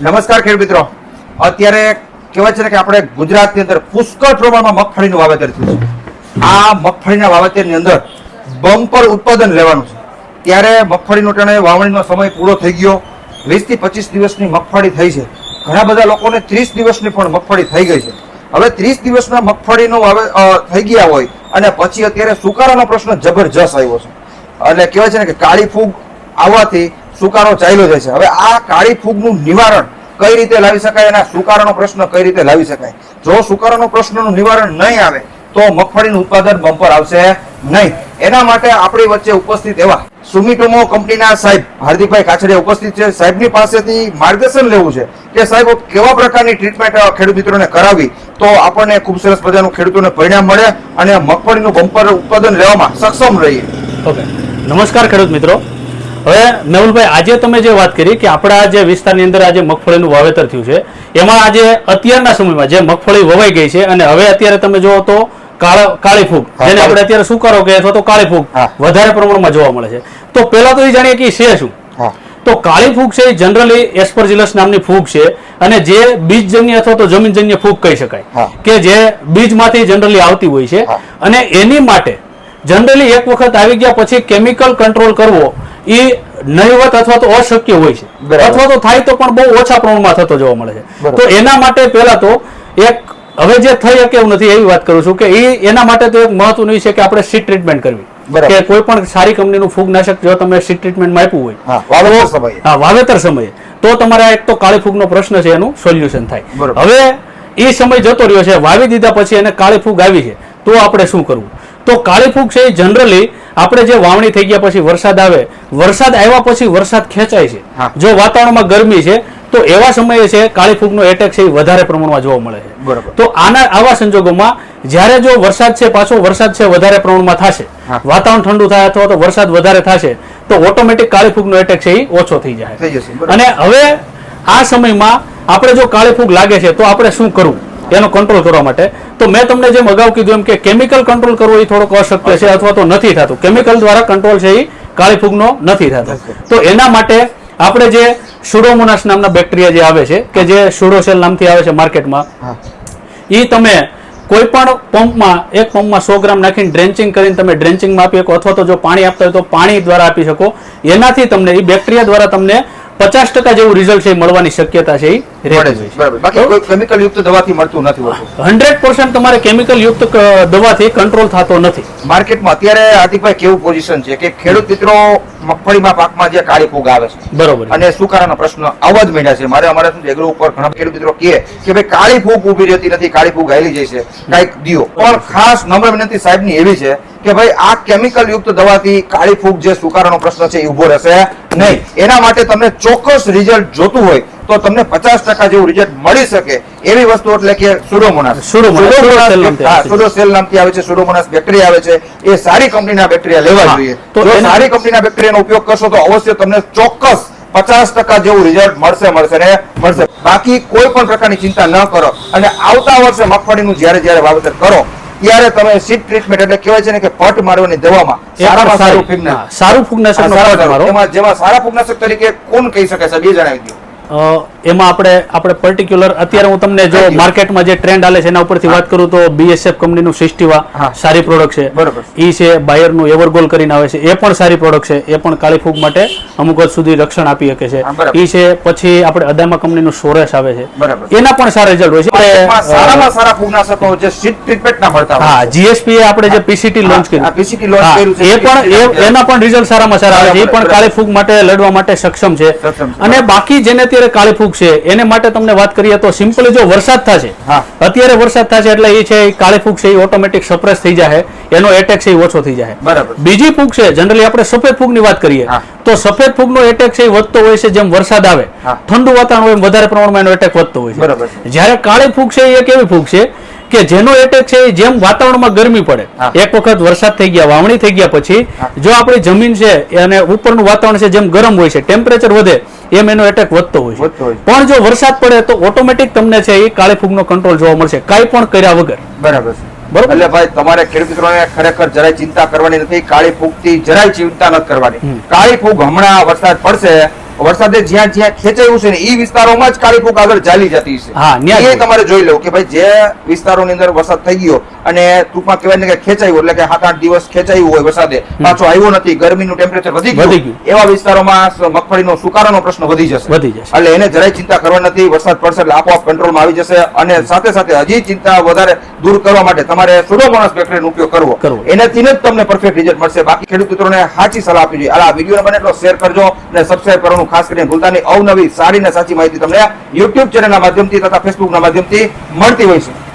નમસ્કાર ખેડૂત મિત્રો. અત્યારે કહેવાય છે ને કે આપણે ગુજરાતની અંદર પુષ્કળ પ્રમાણમાં મગફળીનું વાવેતર થયું છે. આ મગફળીના વાવેતરની અંદર બમ્પર ઉત્પાદન લેવાનું છે. ત્યારે મગફળીનો ટાણે વાવણીનો સમય પૂરો થઈ ગયો. વીસથી પચીસ દિવસની મગફળી થઈ છે. ઘણા બધા લોકોને ત્રીસ દિવસની પણ મગફળી થઈ ગઈ છે. હવે ત્રીસ દિવસના મગફળીનો વાવે થઈ ગયા હોય અને પછી અત્યારે સુકારાનો પ્રશ્ન જબરજસ્ત આવ્યો છે. એટલે કહેવાય છે ને કે કાળી ફૂગ આવવાથી સુકારો ચાલ્યો જાય છે. હવે આ કાળી ફૂગનું નિવારણ કઈ રીતે લાવી શકાય અને સુકારાનો પ્રશ્ન કઈ રીતે લાવી શકાય? જો સુકારાનો પ્રશ્નનું નિવારણ નહીં આવે, તો મગફળીનું ઉત્પાદન બમ્પર આવશે નહીં. એના માટે આપણી વચ્ચે ઉપસ્થિત એવા સુમિટોમો કંપનીના સાહેબ હાર્દિકભાઈ કાછડિયા ઉપસ્થિત છે. સાહેબની પાસેથી માર્ગદર્શન લેવું છે કે સાહેબ કેવા પ્રકારની ટ્રીટમેન્ટ ખેડૂત મિત્રોને કરાવી તો આપણને ખૂબ સરસ મજાનું ખેડૂતોને પરિણામ મળે અને મગફળીનું બમ્પર ઉત્પાદન લેવામાં સક્ષમ રહીએ. ઓકે નમસ્કાર ખેડૂત મિત્રો. હવે મેહુલભાઈ આજે તમે જે વાત કરી કે આપણા જે વિસ્તારની અંદર આજે મગફળીનું વાવેતર થયું છે એમાં આજે અત્યારના સમયમાં જે મગફળી વવાઈ ગઈ છે અને હવે અત્યારે તમે જુઓ તો કાળા ફૂગ જેને આપણે અત્યારે શું કરો કે અથવા તો કાળી ફૂગ વધારે પ્રમાણમાં જોવા મળે છે. તો પહેલા તો એ જાણીએ કે છે શું? તો કાળી ફૂગ છે એ જનરલી એસ્પરજિલસ નામની ફૂગ છે અને જે બીજજન્ય અથવા તો જમીનજન્ય ફૂગ કહી શકાય. કે જે બીજમાંથી જનરલી આવતી હોય છે અને એની માટે જનરલી એક વખત આવી ગયા પછી કેમિકલ કંટ્રોલ કરવો એ નહીવત અથવા તો અશક્ય હોય છે. અથવા તો થાય તો પણ બહુ ઓછા પ્રમાણમાં થતો જોવા મળે છે. તો એના માટે પહેલા તો એક હવે જે થઈ શકે એવું નથી એવી વાત કરું છું કે એ એના માટે તો એક મહત્વનું છે કે આપણે સીટ ટ્રીટમેન્ટ કરવી. કે કોઈ પણ સારી કંપનીનું ફૂગનાશક જો તમે સીટ ટ્રીટમેન્ટમાં આપ્યું હોય હા, વાવેતર સમયે. તો તમારે એક તો કાળી ફૂગનો પ્રશ્ન છે એનું સોલ્યુશન થાય. હવે એ સમય જતો રહ્યો છે વાવી દીધા પછી એને કાળી ફૂગ આવી છે. તો આપણે શું કરવું? તો કાળી ફૂગ છે એ જનરલી આપણે જે વાવણી થઈ ગયા પછી વરસાદ આવે વરસાદ આવ્યા પછી વરસાદ ખેંચાય છે. જો વાતાવરણમાં ગરમી છે તો એવા સમયે છે કાળી ફૂગનો એટેક છે એ વધારે પ્રમાણમાં જોવા મળે છે. બરાબર. તો આના આવા સંજોગોમાં જ્યારે જો વરસાદ છે પાછો વરસાદ છે વધારે પ્રમાણમાં થશે. વાતાવરણ ઠંડુ થાય અથવા તો વરસાદ વધારે થશે તો ઓટોમેટિક કાળી ફૂગનો એટેક છે એ ઓછો થઈ જાય. અને હવે આ સમયમાં આપણે જો કાળી ફૂગ લાગે છે તો આપણે શું કરવું? એનો કંટ્રોલ કરવા માટે તો મેં તમને જેમ અગાઉ કીધું એમ કે કેમિકલ કંટ્રોલ કરવો એ થોડોક અશક્ય છે અથવા તો નથી થતું. કેમિકલ દ્વારા કંટ્રોલ છે એ કાળી ફૂગનો નથી થતો. તો એના માટે આપણે જે સુડોમોનાસ નામના બેક્ટેરિયા જે આવે છે કે જે સુડોસેલ નામથી આવે છે માર્કેટમાં એ તમે કોઈ પણ પંપમાં એક પંપમાં સો ગ્રામ નાખીને ડ્રેન્ચિંગ કરીને તમે ડ્રેન્ચિંગમાં આપી શકો અથવા તો જો પાણી આપતા હોય તો પાણી દ્વારા આપી શકો. એનાથી તમને એ બેક્ટેરિયા દ્વારા તમને પચાસ ટકા જેવું રિઝલ્ટ છે એ મળવાની શક્યતા છે એ. કેમિકલ યુક્ત દવાથી મળતું નથી હંડ્રેડ પર્સન્ટ તમારે કેમિકલ યુક્ત દવાથી કંટ્રોલ થતો નથી. માર્કેટમાં અત્યારે હાર્દિકભાઈ કેવું પોઝિશન છે? કે ખેડૂત મિત્રો મગફળીમાં પાકમાં જે કાળી ફૂગ આવે છે. બરોબર અને સુકારાનો પ્રશ્ન આવવા જ માંડ્યા છે? મારે અમારે શું એગ્રો ઉપર ઘણા ખેડૂત મિત્રો કહે કે ભાઈ કાળી ફૂગ ઊભી રહેતી નથી કાળી ફૂગ આવેલી છે. કાંઈક દિયો. પણ ખાસ નમ્ર વિનંતી સાહેબની એવી છે કે ભાઈ આ કેમિકલ યુક્ત દવાથી કાળી ફૂગ જે સુકારાનો પ્રશ્ન છે એ ઊભો રહેશે નહીં. એના માટે તમને ચોક્કસ રિઝલ્ટ જોતું હોય તો તમને પચાસ ટકા જેવું રિઝલ્ટ મળી શકે એવી વસ્તુ એટલે કે સુડોમોનાસ સુડોસેલ નામથી આવે છે. સુડોમોનાસ બેક્ટેરિયા આવે છે એ સારી કંપનીના બેક્ટેરિયા લેવા જોઈએ. તો સારી કંપનીના બેક્ટેરિયાનો ઉપયોગ કરશો તો અવશ્ય તમને ચોક્કસ પચાસ ટકા જેવું રિઝલ્ટ મળશે મળશે ને મળશે. બાકી કોઈ પણ પ્રકારની ચિંતા ન કરો અને આવતા વર્ષે મગફળીનું જ્યારે જ્યારે વાવેતર કરો ત્યારે તમે સીટ ટ્રીટમેન્ટ એટલે કહેવાય છે ને કે પટ મારવાની દવામાં સારામાં સારું. ફૂગનાશક ફીગના સારું. એમાં જેમાં સારા ફૂગનાશક તરીકે કોણ કહી શકે છે? બે જણાવી દો. એમાં આપણે આપણે પર્ટિક્યુલર અત્યારે હું તમને જો માર્કેટમાં જે ટ્રેન્ડ હાલે છે એના ઉપરથી વાત કરું તો બીએસએફ કંપનીનું સિસ્ટીવા સારી પ્રોડક્ટ છે. બરોબર. ઈ છે બાયરનું એવરગોલ કરીને આવે છે. એ પણ સારી પ્રોડક્ટ છે. એ પણ કાળી ફૂગ માટે અમુક હદ સુધી રક્ષણ આપી શકે છે. ઈ છે પછી આપણે અદામા કંપનીનું સોરેસ આવે છે. એના પણ સારા રિઝલ્ટ હોય છે. સારામાં સારા ફૂગનાશકો જે સીડ ટ્રીટમેન્ટના મળતા હા જીએસપી એ આપણે જે પીસીટી લોન્ચ કર્યું પીસીટી લોન્ચ કર્યું છે. એ પણ એના પણ રિઝલ્ટ સારામાં સારા આવે છે. એ પણ કાળી ફૂગ માટે લડવા માટે સક્ષમ છે. અને બાકી જેને અત્યારે કાળી ફૂગ છે. એને માટે તમને વાત કરીએ તો સિમ્પલી જો વરસાદ થશે અત્યારે વરસાદ થશે એટલે એ છે કાળી ફૂગ છે એ ઓટોમેટિક સપ્રેસ થઈ જાય એનો એટેક છે એ ઓછો થઈ જાય બરાબર. બીજી ફૂગ છે જનરલી આપણે સફેદ ફૂગની વાત કરીએ તો સફેદ ફૂગનો એટેક છે એ વધતો હોય છે જેમ વરસાદ આવે. ઠંડુ વાતાવરણ હોય વધારે પ્રમાણમાં એનો એટેક વધતો હોય બરાબર. છે જ્યારે કાળી ફૂગ છે એ એક એવી ફૂગ છે કે જેનો એટેક છે જેમ વાતાવરણમાં ગરમી પડે એક વખત વરસાદ થઈ ગયા વાવણી થઈ ગયા પછી જો આપણી જમીન છે અને ઉપરનું વાતાવરણ છે જેમ ગરમ હોય છે ટેમ્પરેચર વધે એમ એનો એટેક વધતો હોય છે. પણ જો વરસાદ પડે તો ઓટોમેટિક તમને છે એ કાળી ફૂગનો કંટ્રોલ જોવા મળશે. કાંઈ પણ કર્યા વગર. બરાબર બરોબર. એટલે ભાઈ તમારે ખેડૂત મિત્રોને ખરેખર જરાય ચિંતા કરવાની નથી. કાળી ફૂગથી જરાય ચિંતા નથી કરવાની. કાળી ફૂગ હમણાં વરસાદ પડશે વરસાદે જ્યાં જ્યાં ખેંચાયું છે ને એ વિસ્તારોમાં જ કાળી ફૂગ આગળ ચાલી જતી છે. હા, એ તમારે જોઈ લેવું કે ભાઈ જે વિસ્તારોની અંદર વરસાદ થઈ ગયો અને ટૂંકમાં કહેવાય ને કે ખેંચાયું એટલે કે સાત આઠ દિવસ ખેંચાયું હોય વરસાદે. પાછો આવ્યો નથી ગરમીનું ટેમ્પરેચર વધી ગયું. એવા વિસ્તારોમાં મગફળીનો સુકારાનો પ્રશ્ન વધી જશે. વધી જશે. એટલે એને જરાય ચિંતા કરવા નથી વરસાદ પડશે એટલે આપોઆપ કંટ્રોલમાં આવી જશે અને સાથે સાથે હજી ચિંતા વધારે દૂર કરવા માટે તમારે સુડોમોનાસ બેક્ટેરિયાનો ઉપયોગ કરવો. કરવો. એનાથી જ તમને પરફેક્ટ રિઝલ્ટ મળશે. બાકી ખેડૂત મિત્રોને સાચી સલાહ આપવી જોઈએ. આ વીડિયો બને એટલો શેર કરજો અને સબસ્ક્રાઇબ કરવાનું ખાસ કરીને ભૂલતા નહીં. અવનવી સારી ને સાચી માહિતી તમને યુટ્યુબ ચેનલના માધ્યમથી તથા ફેસબુકના માધ્યમથી મળતી હોય છે.